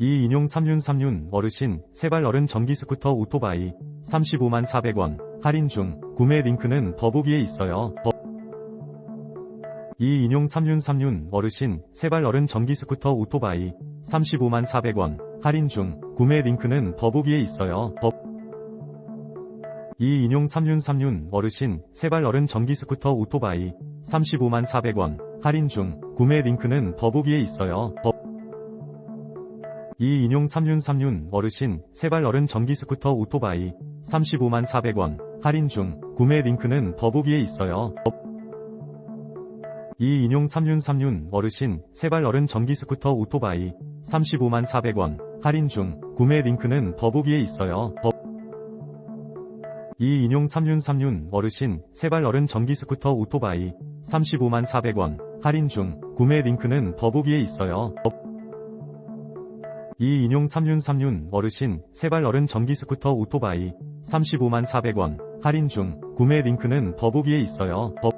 이 인용 3윤 3윤 어르신 세발 어른 전기 스쿠터 오토바이 35만 400원 할인 중 구매 링크는 더보기에 있어요. 더- 이 인용 3윤 3윤 어르신 세발 어른 전기 스쿠터 오토바이 35만 400원 할인 중 구매 링크는 더보기에 있어요. 더- 이 인용 3윤 3윤 어르신 세발 어른 전기 스쿠터 오토바이 35만 400원 할인 중 구매 링크는 더보기에 있어요. 더- 이 인용 3윤 3윤 어르신 세발 어른 전기 스쿠터 오토바이 35만 400원 할인 중 구매 링크는 더보기에 있어요. 더- 이 인용 3윤 3윤 어르신 세발 어른 전기 스쿠터 오토바이 35만 400원 할인 중 구매 링크는 더보기에 있어요. 더- 이인용 3윤 3윤 어르신 세발 어른 전기 스쿠터 오토바이 35만 400원 할인 중 구매 링크는 더보기에 있어요. 더- 이 인용 3윤 3윤 어르신 세발 어른 전기 스쿠터 오토바이 35만 400원 할인 중 구매 링크는 더보기에 있어요. 더-